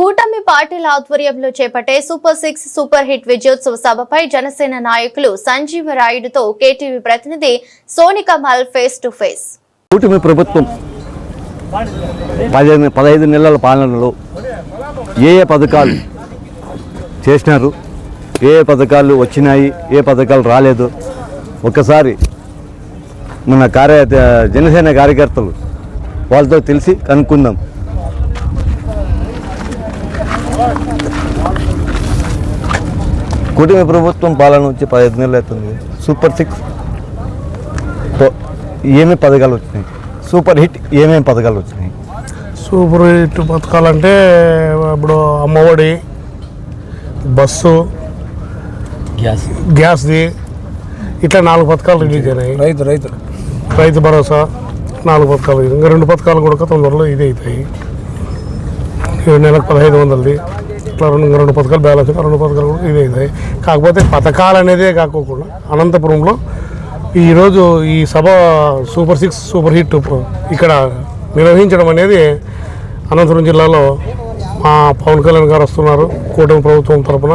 కూటమి పార్టీల ఆధ్వర్యంలో చేపట్టే సూపర్ సిక్స్ సూపర్ హిట్ విజయోత్సవ సభపై జనసేన నాయకులు సంజీవ రాయుడుతో కేటీవీ ప్రతినిధి Soni Kamal face to face. కూటమి ప్రభుత్వం పదిహేను పదహైదు నెలల పాలనలో ఏ ఏ పథకాలు చేసినారు ఏ ఏ పథకాలు వచ్చినాయి ఏ పథకాలు రాలేదు. ఒక్కసారి మన కార్య జనసేన కార్యకర్తలు వాళ్ళతో తెలిసి కనుక్కుందాం. కూటమి ప్రభుత్వం పాలన వచ్చి పదహైదు నెలలు అవుతుంది. సూపర్ సిక్స్ ఏమేమి పథకాలు వచ్చినాయి? సూపర్ హిట్ ఏమేమి పథకాలు వచ్చినాయి? సూపర్ హిట్ పథకాలంటే ఇప్పుడు అమ్మఒడి బస్సు గ్యాస్. గ్యాస్ది ఇట్లా నాలుగు పథకాలు రిలీజ్ అయినాయి. రైతు రైతు. రిలీజ్ భరోసా నాలుగు పథకాలు. ఇంకా రెండు పథకాలు కూడా తొందరలో ఇదే అవుతాయి ఈ నెలకు పదహైదు వందలది. ఇట్లా రెండు రెండు పథకాలు బ్యాలెన్స్ రెండు పథకాలు కూడా ఇదే అవుతాయి కాకపోతే పథకాలు అనేదే కాకోకుండా అనంతపురంలో ఈరోజు ఈ సభ సూపర్ సిక్స్ సూపర్ హిట్ ఇక్కడ నిర్వహించడం అనేది అనంతపురం జిల్లాలో మా పవన్ కళ్యాణ్ గారు వస్తున్నారు కూటమి ప్రభుత్వం తరఫున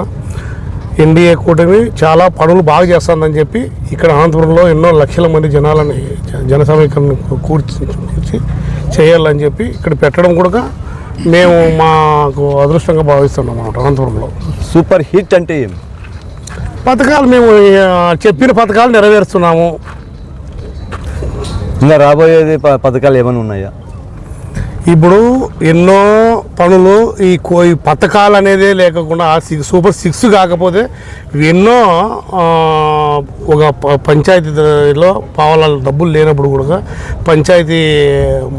ఎన్డీఏ కూటమి చాలా పనులు బాగా చేస్తుందని చెప్పి ఇక్కడ అనంతపురంలో ఎన్నో లక్షల మంది జనాలని జ- జన సమీకరణ కూర్చి కూర్చి చేయాలని చెప్పి ఇక్కడ పెట్టడం కూడా మేము మాకు అదృష్టంగా భావిస్తున్నాం అన్నమాట అనంతపురంలో. సూపర్ హిట్ అంటే ఏమి పథకాలు మేము చెప్పిన పథకాలు నెరవేరుస్తున్నాము. ఇంకా రాబోయేది ప- పథకాలు ఏమైనా ఉన్నాయా? ఇప్పుడు ఎన్నో పనులు ఈ కో ఈ పథకాలు అనేదే లేకుండా ఆ సిక్స్ సూపర్ సిక్స్ కాకపోతే ఎన్నో ఒక పంచాయతీలో పావాల డబ్బులు లేనప్పుడు కూడా పంచాయతీ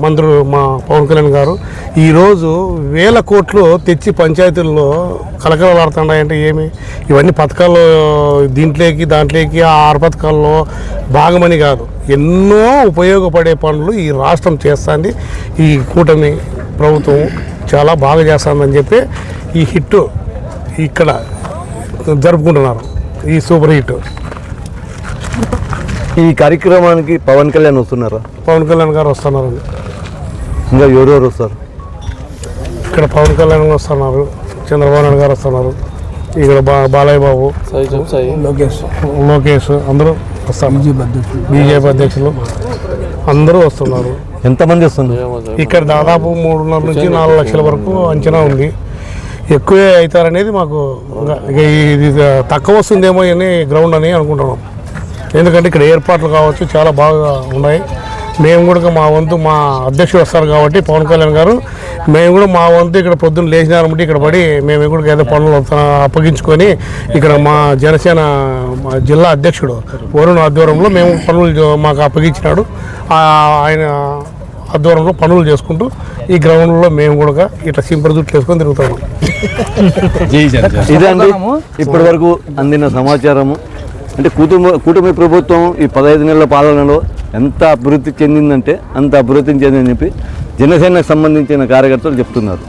మంత్రులు మా పవన్ కళ్యాణ్ గారు ఈరోజు వేల కోట్లు తెచ్చి పంచాయతీల్లో కలకలలాడుతున్నాయంటే ఏమి? ఇవన్నీ పథకాలు దీంట్లోకి దాంట్లోకి ఆ ఆరు పథకాల్లో భాగమని కాదు. ఎన్నో ఉపయోగపడే పనులు ఈ రాష్ట్రం చేస్తుంది. ఈ కూటమి ప్రభుత్వం చాలా బాగా చేస్తుందని చెప్పి ఈ హిట్ ఇక్కడ జరుపుకుంటున్నారు. ఈ సూపర్ హిట్. ఈ కార్యక్రమానికి పవన్ కళ్యాణ్ వస్తున్నారా? పవన్ కళ్యాణ్ గారు వస్తున్నారు ఇంకా ఎవరెవరు వస్తారు? ఇక్కడ పవన్ కళ్యాణ్ గారు వస్తున్నారు. చంద్రబాబు నాయుడు గారు వస్తున్నారు. ఇక్కడ బా బాలయ్య బాబు లోకేష్. లోకేష్ అందరూ వస్తారు. బీజేపీ అధ్యక్షులు. అందరూ వస్తున్నారు. ఎంతమంది వస్తున్నారు? ఇక్కడ దాదాపు మూడున్నర నుంచి నాలుగు లక్షల వరకు అంచనా ఉంది. ఎక్కువే అవుతారనేది మాకు ఇది తక్కువ వస్తుందేమో అని గ్రౌండ్ అని అనుకుంటున్నాం. ఎందుకంటే ఇక్కడ ఏర్పాట్లు కావచ్చు చాలా బాగా ఉన్నాయి. మేము కూడా మా వంతు మా అధ్యక్షుడు వస్తారు కాబట్టి పవన్ కళ్యాణ్ గారు మేము కూడా మా వంతు ఇక్కడ పొద్దున్న లేచినారంటే ఇక్కడ పడి మేము కూడా ఏదో పనులు అప్పగించుకొని ఇక్కడ మా జనసేన మా జిల్లా అధ్యక్షుడు వరుణ్ ఆధ్వర్యంలో మేము పనులు మాకు అప్పగించినాడు. ఆ, ఆయన ఆధ్వర్యంలో పనులు చేసుకుంటూ ఈ గ్రౌండ్లో మేము కూడా ఇట్లా సింపుల్ జుట్లు వేసుకొని తిరుగుతాము ఇదే అండి ఇప్పటి వరకు అందిన సమాచారము. అంటే కుటుంబ కుటుంబ ప్రభుత్వం ఈ పదహైదు నెలల పాలనలో ఎంత అభివృద్ధి చెందిందంటే అంత అభివృద్ధి చెందిందని చెప్పి జనసేనకు సంబంధించిన కార్యకర్తలు చెప్తున్నారు.